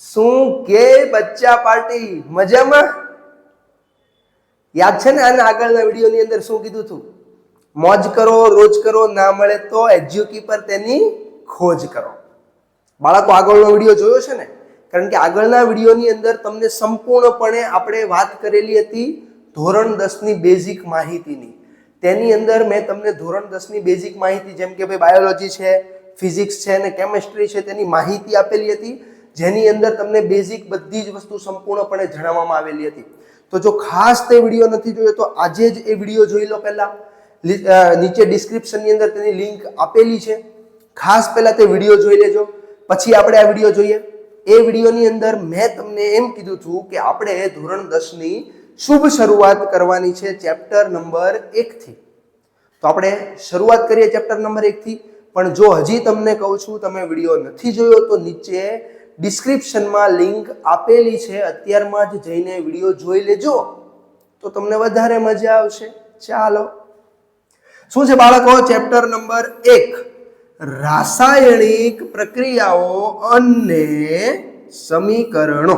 શું કે બચ્ચા પાર્ટી? મજામાં? યાદ છે ને આના આગળના વિડીયોની અંદર શું કીધું હતું મોજ કરો, રોજ કરો, ના મળે તો એજ્યુકી પર તેની ખોજ કરો. બાળકો, આગળનો વીડિયો જોયો છે ને? કારણ કે આગળના વિડીયોની અંદર તમને સંપૂર્ણપણે આપણે વાત કરેલી હતી ધોરણ દસની બેઝિક માહિતીની. તેની અંદર મેં તમને ધોરણ દસની બેઝિક માહિતી, જેમ કે ભાઈ બાયોલોજી છે ફિઝિક્સ છે અને કેમેસ્ટ્રી છે, તેની માહિતી આપેલી હતી. જેની અંદર તમને બેઝિક બધી જ વસ્તુ સંપૂર્ણપણે જણાવવામાં આવેલી હતી. તો જો ખાસ તે વીડિયો નથી જોયો, તો આજે જ એ વીડિયો જોઈ લો પહેલા. નીચે ડિસ્ક્રિપ્શનની અંદર તેની લિંક આપેલી છે. ખાસ પહેલા તે વીડિયો જોઈ લેજો. પછી આપણે આ વીડિયો જોઈએ. એ વિડીયોની અંદર મેં તમને એમ કીધું હતું કે આપણે ધોરણ દસની શુભ શરૂઆત કરવાની છે ચેપ્ટર નંબર એકથી તો આપણે શરૂઆત કરીએ ચેપ્ટર નંબર એકથી પણ જો હજી તમને કહું છું, તમે વીડિયો નથી જોયો, તો નીચે ડિસ્ક્રિપ્શનમાં લિંક આપેલી છે. અત્યારમાં જ જઈને વીડિયો જોઈ લેજો તો તમને વધારે મજા આવશે. ચાલો. શું છે બાળકો? ચેપ્ટર નંબર એક. રાસાયણિક પ્રક્રિયાઓ અને સમીકરણો.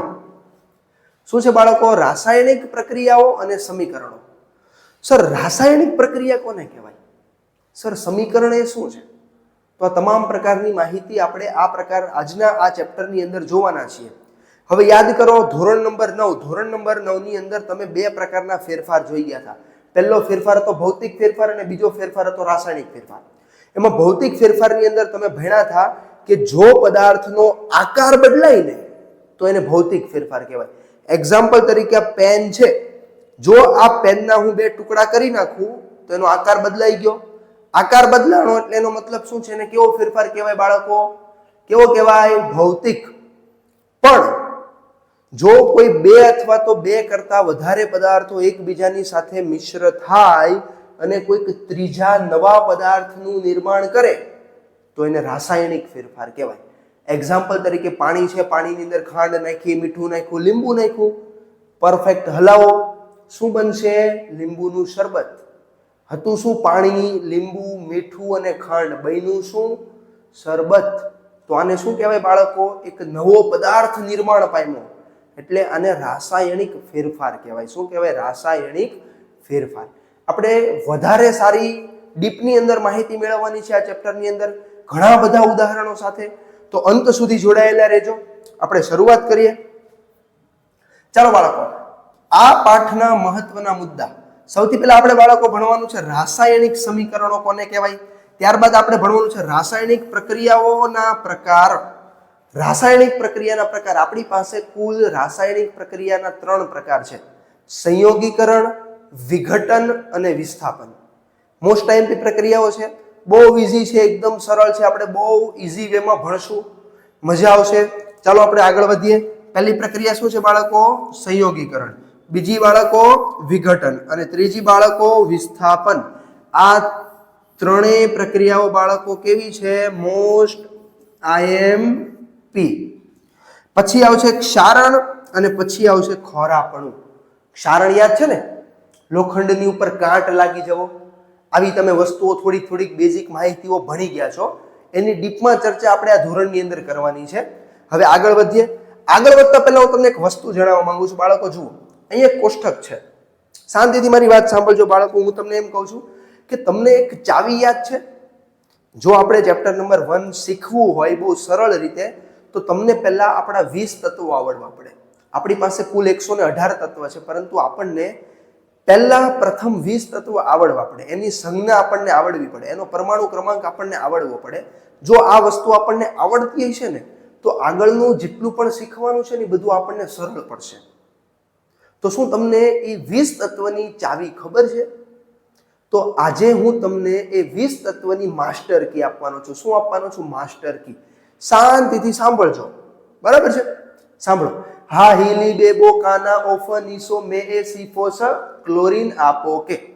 શું છે બાળકો? રાસાયણિક પ્રક્રિયાઓ અને સમીકરણો. સર, રાસાયણિક પ્રક્રિયા કોને કહેવાય? સર, સમીકરણ એ શું છે? તો આ તમામ પ્રકારની માહિતી આપણે આ પ્રકાર આજના આ ચેપ્ટરની અંદર જોવાના છીએ. હવે યાદ કરો, ધોરણ નંબર નવ. ધોરણ નંબર નવની અંદર તમે બે પ્રકારના ફેરફાર જોઈ ગયા હતા. પહેલો ફેરફાર હતો ભૌતિક ફેરફાર અને બીજો ફેરફાર હતો રાસાયણિક ફેરફાર. એમાં ભૌતિક ફેરફારની અંદર તમે ભણ્યા હતા કે જો પદાર્થનો આકાર બદલાય ને તો એને ભૌતિક ફેરફાર કહેવાય. એક્ઝામ્પલ તરીકે આ પેન છે. જો આ પેનના હું બે ટુકડા કરી નાખું, તો એનો આકાર બદલાઈ ગયો. આકાર બદલાણો એટલે એનો મતલબ શું છે ને કેવો ફેરફાર કહેવાય બાળકો? કેવો કહેવાય? ભૌતિક. પણ જો કોઈ બે અથવા તો બે કરતા વધારે પદાર્થો એકબીજાની સાથે મિશ્ર થાય અને કોઈક ત્રીજા નવા પદાર્થનું નિર્માણ કરે, તો એને રાસાયણિક ફેરફાર કહેવાય. એક્ઝામ્પલ તરીકે પાણી છે, પાણીની અંદર ખાંડ નાખી, મીઠું નાખ્યું, લીંબુ નાખ્યું. પરફેક્ટ હલાવો. શું બનશે? લીંબુનું શરબત. હતું શું પાણી, લીંબુ, મીઠું અને ખાંડ બન્યું શું? શરબત. તો આને શું કહેવાય બાળકો? એક નવો પદાર્થ નિર્માણ પામ્યો. એટલે આને રાસાયણિક ફેરફાર કહેવાય. શું કહેવાય? રાસાયણિક ફેરફાર. આપણે વધારે સારી ડીપની અંદર માહિતી મેળવવાની છે આ ચેપ્ટરની અંદર. ઘણા બધા ઉદાહરણો સાથે. તો અંત સુધી જોડાયેલા રહેજો. આપણે શરૂઆત કરીએ. ચાલો બાળકો, આ પાઠના મહત્વના મુદ્દા. સૌથી પહેલા આપણે બાળકો ભણવાનું છે રાસાયણિક સમીકરણો કોને કહેવાય? ત્યારબાદ આપણે ભણવાનું છે રાસાયણિક પ્રક્રિયાઓના પ્રકાર. રાસાયણિક પ્રક્રિયાના પ્રકાર. આપણી પાસે કુલ રાસાયણિક પ્રક્રિયાના ત્રણ પ્રકાર છે. સંયોગીકરણ, વિઘટન અને વિસ્થાપન. મોસ્ટ ટાઈમની પ્રક્રિયાઓ છે. બહુ ઇઝી છે, એકદમ સરળ છે. આપણે બહુ ઇઝી વેમાં ભણશું. મજા આવશે. ચાલો આપણે આગળ વધીએ. પહેલી પ્રક્રિયા શું છે બાળકો? સંયોગીકરણ. બીજી બાળકો વિઘટન અને ત્રીજી બાળકો વિસ્થાપન. આ ત્રણેય પ્રક્રિયાઓ બાળકો કેવી છે? મોસ્ટ આઈએમપી પછી આવશે ક્ષારણ અને પછી આવશે ખોરાપણું. ક્ષારણ યાદ છે ને? લોખંડની ઉપર કાંટ લાગી જવો. આવી તમે વસ્તુઓ થોડીક થોડીક બેઝિક માહિતીઓ ભણી ગયા છો. એની ડીપમાં ચર્ચા આપણે આ ધોરણની અંદર કરવાની છે. હવે આગળ વધીએ. આગળ વધતા પહેલા હું તમને એક વસ્તુ જણાવવા માંગુ છું. બાળકો, જુઓ. અહીંયા એક કોષ્ટક છે. શાંતિથી મારી વાત સાંભળજો બાળકો, હું તમને એમ કહું છું કે તમને એક ચાવી યાદ છે? જો આપણે ચેપ્ટર નંબર વન શીખવું હોય બહુ સરળ રીતે, તો તમને પહેલાં આપણા વીસ તત્વો આવડવા પડે. આપણી પાસે કુલ એકસો ને અઢાર તત્વ છે, પરંતુ આપણને પહેલાં પ્રથમ વીસ તત્વો આવડવા પડે. એની સંજ્ઞા આપણને આવડવી પડે. એનો પરમાણુ ક્રમાંક આપણને આવડવો પડે. જો આ વસ્તુ આપણને આવડતી હશે ને, તો આગળનું જેટલું પણ શીખવાનું છે ને બધું આપણને સરળ પડશે. તો શું તમને એ વીસ તત્વની ચાવી ખબર છે? તો આજે હું તમને એ વીસ તત્વની માસ્ટર કી આપવાનો છું. શું આપવાનો છું? Master key. શાંતિથી સાંભળજો. બરાબર છે? સાંભળો. હા, હિલી બેબો કાના ઓફનિસો મે એ સીફોસ ક્લોરીન આપો કે.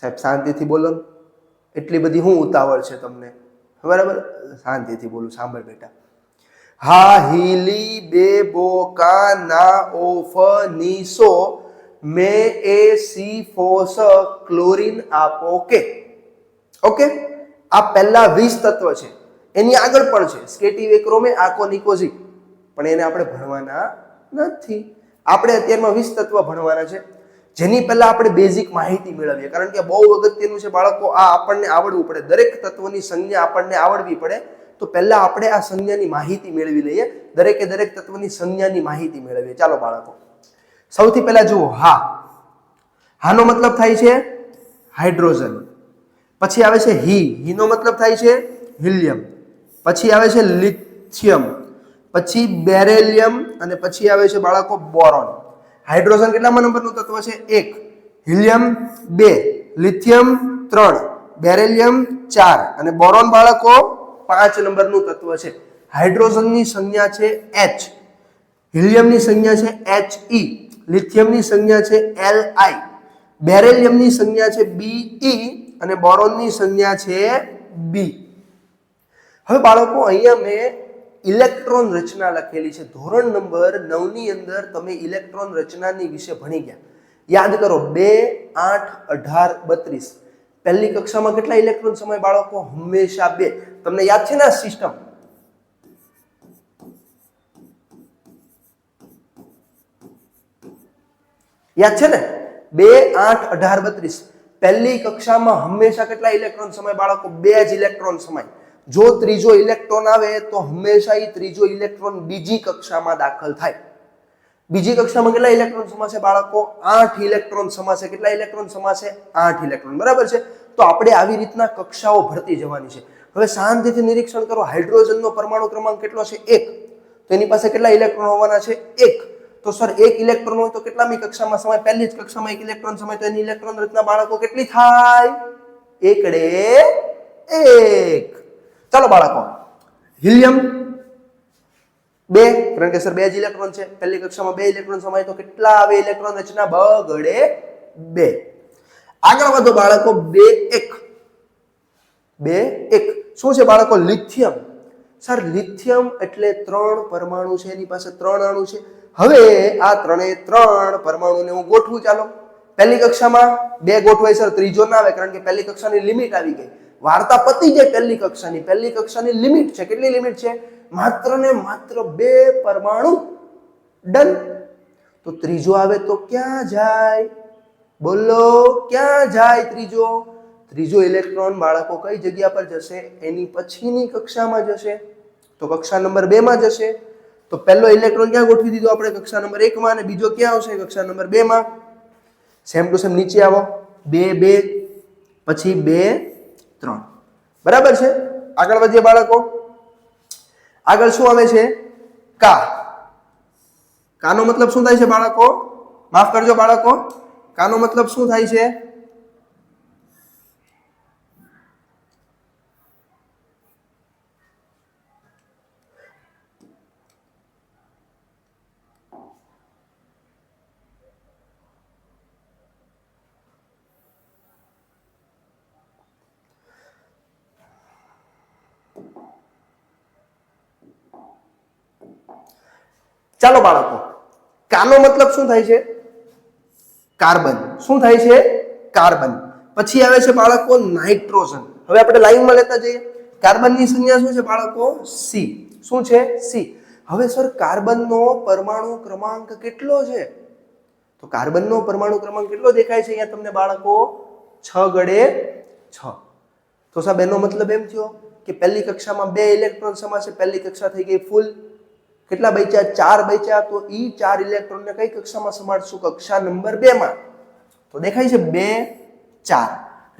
સાહેબ, શાંતિથી બોલો. એટલી બધી હું ઉતાવળ છે તમને. બરાબર? શાંતિથી બોલું. સાંભળ બેટા. હા હિલી બે બોકા ના ઓફ નીસો મે એ સી ફોસ ક્લોરિન આપો કે? ઓકે? આ પહેલા વીસ તત્વ છે. એની આગળ પણ છે. સ્કેટી વેક્રોમે આકો નિકોઝી પણ એને આપણે ભણવાના નથી. આપણે અત્યારમાં વીસ તત્વ ભણવાના છે. જેની પહેલા આપણે બેઝિક માહિતી મેળવીએ. કારણ કે બહુ અગત્યનું છે બાળકો, આ આપણને આવડવું પડે. દરેક તત્વની સંજ્ઞા આપણને આવડવી પડે. તો પહેલા આપણે આ સંજ્ઞાની માહિતી મેળવી લઈએ. દરેકે દરેક તત્વની સંજ્ઞાની માહિતી મેળવીએ. ચાલો બાળકો. સૌથી પહેલા જુઓ, હા. હાનો મતલબ થાય છે હાઇડ્રોજન. પછી આવે છે હી. હીનો મતલબ થાય છે હિલિયમ. પછી આવે છે લિથિયમ. પછી બેરેલિયમ અને પછી આવે છે બાળકો બોરોન. હાઇડ્રોજન કેટલામાં નંબરનું તત્વ છે? એક. હિલિયમ, બે. લિથિયમ, ત્રણ. બેરેલિયમ, ચાર. અને બોરોન બાળકો પાંચ નંબરનું તત્વ છે. હાઇડ્રોજનની સંજ્ઞા છે એચ હિલિયમની સંજ્ઞા છે એચ ઈ લિથિયમની સંજ્ઞા છે એલ આઈ બેરેલિયમની સંજ્ઞા છે બી ઈ અને બોરોનની સંજ્ઞા છે બી હવે બાળકો, અહીંયા મેં ઇલેક્ટ્રોન રચના લખેલી છે. ધોરણ નંબર નવની અંદર તમે ઇલેક્ટ્રોન રચનાની વિશે ભણી ગયા. યાદ કરો, બે, આઠ, અઢાર, બત્રીસ. પહેલી કક્ષામાં કેટલા ઇલેક્ટ્રોન સમય બાળકો? હંમેશા બે. તમને યાદ છે ને આ સિસ્ટમ યાદ છે ને? બે, આઠ, અઢાર, બત્રીસ. પહેલી કક્ષામાં હંમેશા કેટલા ઇલેક્ટ્રોન સમય બાળકો? બે જ ઇલેક્ટ્રોન સમય. જો ત્રીજો ઇલેક્ટ્રોન આવે તો હંમેશા એ ત્રીજો ઇલેક્ટ્રોન બીજી કક્ષામાં દાખલ થાય. બીજી કક્ષામાં કેટલા ઇલેક્ટ્રોન સમાશે બાળકો? આઠ ઇલેક્ટ્રોન સમાશે. કેટલા ઇલેક્ટ્રોન સમાશે? આઠ ઇલેક્ટ્રોન બરાબર છે? તો આપણે આવી રીતના કક્ષાઓ ભરતી જવાની છે. હવે શાંતિથી નિરીક્ષણ કરો. હાઇડ્રોજનનો પરમાણુ ક્રમાંક કેટલો છે? એક. તો એની પાસે કેટલા ઇલેક્ટ્રોન હોવાના છે? એક. તો સર, એક ઇલેક્ટ્રોન હોય તો કેટલામી કક્ષામાં સમય? પહેલી જ કક્ષામાં એક ઇલેક્ટ્રોન સમય તો એની ઇલેક્ટ્રોન રચના બાળકો કેટલી થાય? એકડે એક. ચાલો બાળકો. હિલિયમ બે. કારણ કે સર, બે જ ઇલેક્ટ્રોન છે. પહેલી કક્ષામાં બે ઇલેક્ટ્રોન સમાય તો કેટલા આવે? ઇલેક્ટ્રોન રચના બગડે બે. આગળ વધો બાળકો. બે એક. બે એક. શું છે બાળકો? લિથિયમ. સર, લિથિયમ એટલે ત્રણ પરમાણુ છે, એની પાસે ત્રણ અણુ છે. હવે આ ત્રણે ત્રણ પરમાણુને હું ગોઠવું, ચાલો. પહેલી કક્ષામાં બે ગોઠવાય, સર. ત્રીજો ના આવે, કારણ કે પહેલી કક્ષાની લિમિટ આવી ગઈ. વાર્તા પતી જાય પહેલી કક્ષાની. પહેલી કક્ષાની લિમિટ છે. કેટલી લિમિટ છે? માત્ર ને માત્ર બે પરમાણુ. ડન. તો ત્રીજો આવે તો ક્યાં જાય? બોલો, ક્યાં જાય ત્રીજો? ત્રીજો ઇલેક્ટ્રોન બાળકો કઈ જગ્યા પર જશે? એની પછીની કક્ષામાં જશે. તો કક્ષા નંબર બે માં જશે. તો પહેલો ઇલેક્ટ્રોન ક્યાં ગોઠવી દીધો આપણે? કક્ષા નંબર એક માં અને બીજો ક્યાં આવશે? કક્ષા નંબર બે માં સેમ ટુ સેમ નીચે આવો. બે બે, પછી બે, ત્રણ. બરાબર છે? આગળ વધીએ બાળકો. આગળ શું આવે છે? કા. કાનો મતલબ શું થાય છે બાળકો? માફ કરજો બાળકો. કાનો મતલબ શું થાય છે? ચાલો બાળકો કાનો મતલબ શું થાય છે? કાર્બન. શું થાય છે? કાર્બન. પછી આવે છે બાળકો નાઇટ્રોજન. હવે આપણે લાઈનમાં લેતા જઈએ. કાર્બનની સંજ્ઞા શું છે બાળકો? સી શું છે? સી હવે સર, કાર્બનનો પરમાણુ ક્રમાંક કેટલો છે? તો કાર્બનનો પરમાણુ ક્રમાંક કેટલો દેખાય છે અહીંયા તમને બાળકો? છ ગડે છ. તો સાહેબ, એનો મતલબ એમ થયો કે પહેલી કક્ષામાં બે ઇલેક્ટ્રોન સમાશે, પહેલી કક્ષા થઈ ગઈ ફૂલ. કેટલા બચ્યા? ચાર બચ્યા. તો એ ચાર ઇલેક્ટ્રોનને કઈ કક્ષામાં સમાડશું? કક્ષા નંબર બે માં તો દેખાય છે બે, ચાર.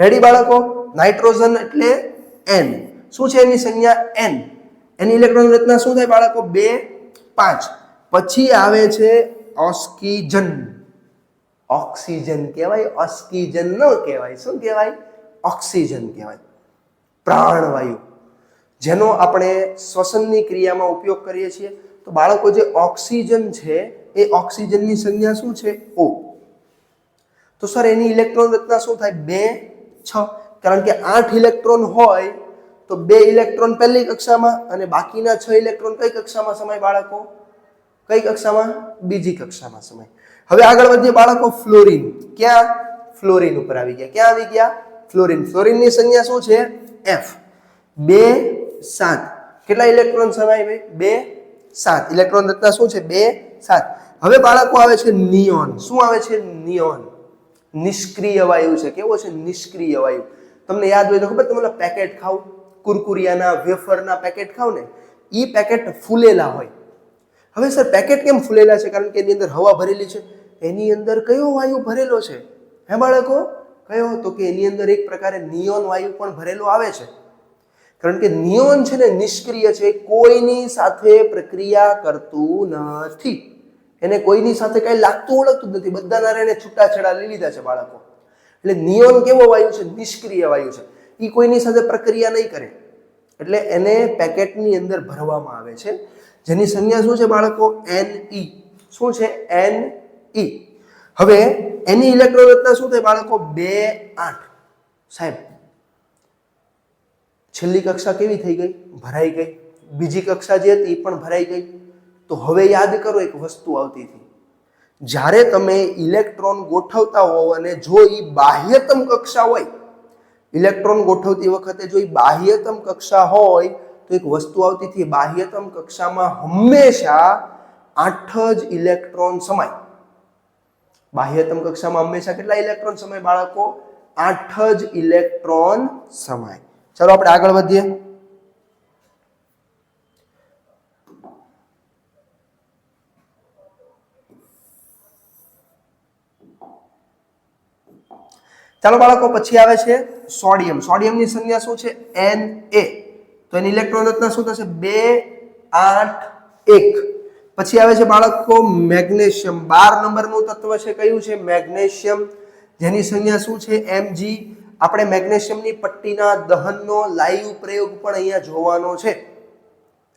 રેડી બાળકો? નાઇટ્રોજન એટલે એન શું છે એની સંજ્ઞા? એન એની ઇલેક્ટ્રોન રચના શું થાય બાળકો? બે, પાંચ. પછી આવે છે ઓસ્કીજન ઓક્સિજન કહેવાય? ઓસ્કીજન ન કહેવાય. શું કહેવાય? ઓક્સિજન કહેવાય. પ્રાણવાયુ. જેનો આપણે શ્વસનની ક્રિયામાં ઉપયોગ કરીએ છીએ. તો બાળકો જે ઓક્સિજન છે, એ ઓક્સિજનની સંજ્ઞા શું છે? ઓ. તો સર, એની ઇલેક્ટ્રોન રચના શું થાય? બે, છ. કારણ કે આઠ ઇલેક્ટ્રોન હોય, તો બે ઇલેક્ટ્રોન પહેલી કક્ષામાં અને બાકીના છ ઇલેક્ટ્રોન કઈ કક્ષામાં સમય બાળકો? કઈ કક્ષામાં? બીજી કક્ષામાં સમય. હવે આગળ વધીએ બાળકો, ફ્લોરિન. ક્યાં? ફ્લોરિન ઉપર આવી ગયા. ક્યાં આવી ગયા? ફ્લોરિન. ફ્લોરિનની સંજ્ઞા શું છે? એફ. બે, સાત. કેટલા ઇલેક્ટ્રોન સમાય ભાઈ? બે સાત. ઇલેક્ટ્રોન રચના શું છે? બે, સાત. હવે બાળકો આવે છે નિયોન. શું આવે છે? નિયોન. નિષ્ક્રિય વાયુ છે. કેવો છે? નિષ્ક્રિય વાયુ. તમને યાદ હોય તો ખબર, તમે પેકેટ ખાવ કુરકુરિયાના, વેફરના પેકેટ ખાવ ને એ પેકેટ ફૂલેલા હોય. હવે સર, પેકેટ કેમ ફૂલેલા છે? કારણ કે એની અંદર હવા ભરેલી છે. એની અંદર કયો વાયુ ભરેલો છે? હે બાળકો? કયો? તો કે એની અંદર એક પ્રકારે નિયોન વાયુ પણ ભરેલો આવે છે. કારણ કે નિયોન છે ને નિષ્ક્રિય છે, કોઈની સાથે પ્રક્રિયા કરતું નથી. એને કોઈની સાથે કઈ લાગતું ઓળખતું જ નથી. બધાના એને છૂટાછેડા લઈ લીધા છે બાળકો. એટલે નિયોન કેવો વાયુ છે? નિષ્ક્રિય વાયુ છે. એ કોઈની સાથે પ્રક્રિયા નહીં કરે. એટલે એને પેકેટની અંદર ભરવામાં આવે છે. જેની સંજ્ઞા શું છે બાળકો? એન ઈ શું છે? એન ઈ હવે એની ઇલેક્ટ્રોન રચના શું થાય બાળકો? બે આઠ. સાહેબ છેલ્લી કક્ષા કેવી થઈ ગઈ? ભરાઈ ગઈ. બીજી કક્ષા જે હતી એ પણ ભરાઈ ગઈ. તો હવે યાદ કરો એક વસ્તુ આવતી હતી. જ્યારે તમે ઇલેક્ટ્રોન ગોઠવતા હોવ અને જો એ બાહ્યતમ કક્ષા હોય, ઇલેક્ટ્રોન ગોઠવતી વખતે જો એ બાહ્યતમ કક્ષા હોય, તો એક વસ્તુ આવતી હતી બાહ્યતમ કક્ષામાં હંમેશા આઠ જ ઇલેક્ટ્રોન સમાય. બાહ્યતમ કક્ષામાં હંમેશા કેટલા ઇલેક્ટ્રોન સમાય બાળકો? આઠ જ ઇલેક્ટ્રોન સમાય. ચાલો આપણે આગળ વધીએ. ચાલો બાળકો, પછી આવે છે સોડિયમ. સોડિયમની સંજ્ઞા શું છે? એન એ તો એની ઇલેક્ટ્રોન રચના શું થશે? બે, આઠ, એક. પછી આવે છે બાળકો, મેગ્નેશિયમ. બાર નંબરનું તત્વ છે, કયું છે? મેગ્નેશિયમ. જેની સંજ્ઞા શું છે? એમજી આપણે મેગ્નેશિયમની પટ્ટીના દહનનો લાઈવ પ્રયોગ પણ અહીંયા જોવાનો છે.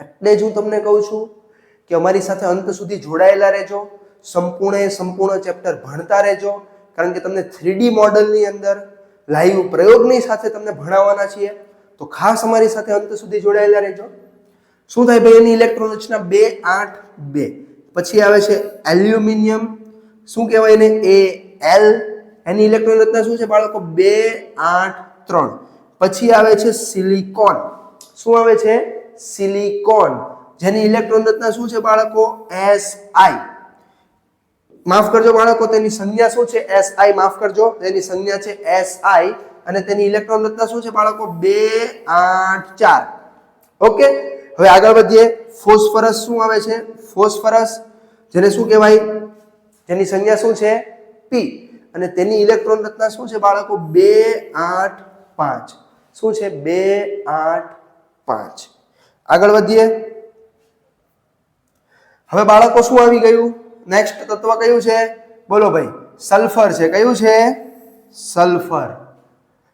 એટલે જ હું તમને કહું છું કે અમારી સાથે અંત સુધી જોડાયેલા રહેજો, સંપૂર્ણે સંપૂર્ણ ચેપ્ટર ભણતા રહેજો, કારણ કે તમને થ્રીડી મોડલની અંદર લાઈવ પ્રયોગની સાથે તમને ભણાવવાના છીએ. તો ખાસ અમારી સાથે અંત સુધી જોડાયેલા રહેજો. શું થાય ભાઈ, એની ઇલેક્ટ્રોન રચના બે, આઠ, બે? પછી આવે છે એલ્યુમિનિયમ. શું કહેવાય એને? એ એલ. એની ઇલેક્ટ્રોન રચના શું છે બાળકો? બે, આઠ, ત્રણ. પછી આવે છે સિલિકોન. શું આવે છે? સિલિકોન. જેની ઇલેક્ટ્રોન રચના શું છે બાળકો? એસ આઈ માફ કરજો બાળકો, તેની સંજ્ઞા શું છે? એસ આઈ માફ કરજો, તેની સંજ્ઞા છે એસ આઈ અને તેની ઇલેક્ટ્રોન રચના શું છે બાળકો? બે, આઠ, ચાર. ઓકે? હવે આગળ વધીએ. ફોસ્ફરસ શું આવે છે? ફોસ્ફરસ. જેને શું કહેવાય? જેની સંજ્ઞા શું છે? પી અને તેની ઇલેક્ટ્રોન રચના શું છે બાળકો? બે, આઠ, પાંચ. શું છે? બે, આઠ, પાંચ. આગળ વધીએ. હવે બાળકો શું આવી ગયું? નેક્સ્ટ તત્વ કયું છે? બોલો ભાઈ. સલ્ફર છે. કયું છે? સલ્ફર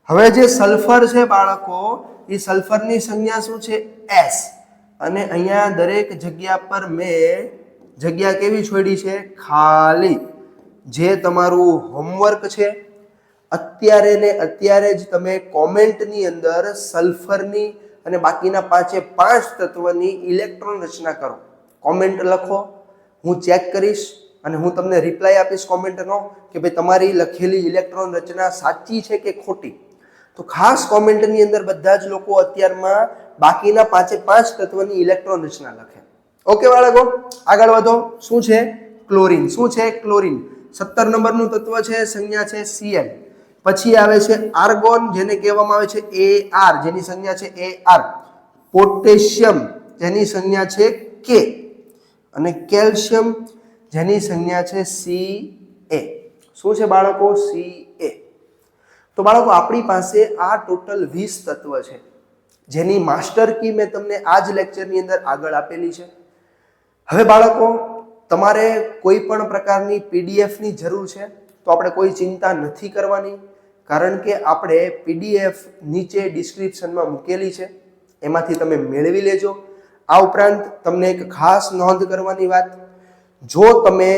હવે જે સલ્ફર છે બાળકો, એ સલ્ફરની સંજ્ઞા શું છે? એસ અને અહીંયા દરેક જગ્યા પર મેં જગ્યા કેવી છોડી છે? ખાલી. જે તમારું હોમવર્ક છે, અત્યારે ને અત્યારે જ તમે કોમેન્ટની અંદર સલ્ફરની અને બાકીના પાંચે પાંચ તત્વની ઇલેક્ટ્રોન રચના કરો. કોમેન્ટ લખો, હું ચેક કરીશ અને હું તમને રિપ્લાય આપીશ કોમેન્ટનો કે ભાઈ તમારી લખેલી ઇલેક્ટ્રોન રચના સાચી છે કે ખોટી? તો ખાસ કોમેન્ટની અંદર બધા જ લોકો અત્યારમાં બાકીના પાંચે પાંચ તત્વની ઇલેક્ટ્રોન રચના લખે. ઓકે બાળકો આગળ વધો. શું છે? ક્લોરિન શું છે? ક્લોરીન સત્તર નંબરનું તત્વ છે, સંજ્ઞા છે સીએલ પછી આવે છે આર્ગોન, જેને કહેવામાં આવે છે એ આર જેની સંજ્ઞા છે એ આર પોટેશિયમ, જેની સંજ્ઞા છે કે અને કેલ્શિયમ, જેની સંજ્ઞા છે સી એ શું છે બાળકો? સી એ તો બાળકો, આપણી પાસે આ ટોટલ વીસ તત્વ છે. જેની માસ્ટર કી મેં તમને આ જ લેક્ચરની અંદર આગળ આપેલી છે. હવે બાળકો તમારે કોઈ પણ પ્રકારની પીડીએફની જરૂર છે? તો આપણે કોઈ ચિંતા નથી કરવાની, કારણ કે આપણે પીડીએફ નીચે ડિસ્ક્રિપ્શનમાં મૂકેલી છે. એમાંથી તમે મેળવી લેજો. આ ઉપરાંત તમને એક ખાસ નોંધ કરવાની વાત. જો તમે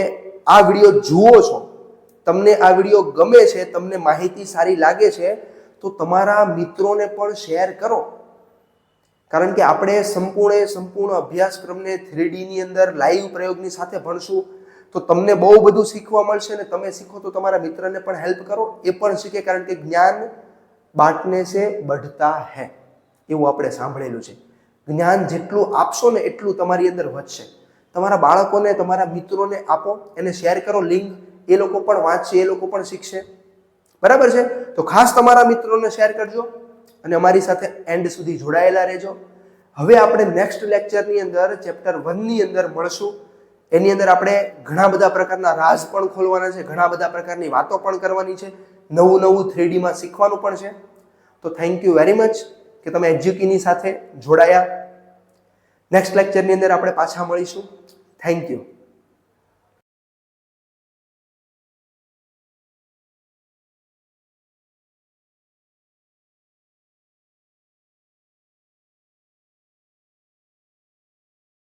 આ વીડિયો જુઓ છો, તમને આ વીડિયો ગમે છે, તમને માહિતી સારી લાગે છે, તો તમારા મિત્રોને પણ શેર કરો. કારણ કે આપણે સંપૂર્ણ સંપૂર્ણ અભ્યાસક્રમને થ્રીડીની અંદર લાઈવ પ્રયોગની સાથે ભણશું, તો તમને બહુ બધું શીખવા મળશે અને તમે શીખો તો તમારા મિત્રને પણ હેલ્પ કરો, એ પણ શીખે કારણ કે જ્ઞાન બાટને છે બઢતા હે, એવું આપણે સાંભળેલું છે. જ્ઞાન જેટલું આપશો ને એટલું તમારી અંદર વધશે. તમારા બાળકોને, તમારા મિત્રોને આપો, એને શેર કરો, લિંક એ લોકો પણ વાંચશે, એ લોકો પણ શીખશે. બરાબર છે? તો ખાસ તમારા મિત્રોને શેર કરજો. અને અમારી સાથે એન્ડ સુધી જોડાયેલા રહેજો. હવે આપણે નેક્સ્ટ લેક્ચરની અંદર ચેપ્ટર વનની અંદર મળશું. એની અંદર આપણે ઘણા બધા પ્રકારના રાઝ પણ ખોલવાના છે, ઘણા બધા પ્રકારની વાતો પણ કરવાની છે, નવું નવું થ્રીડીમાં શીખવાનું પણ છે. તો થેન્ક યુ વેરી મચ કે તમે એજ્યુકીની સાથે જોડાયા. નેક્સ્ટ લેક્ચરની અંદર આપણે પાછા મળીશું. Thank you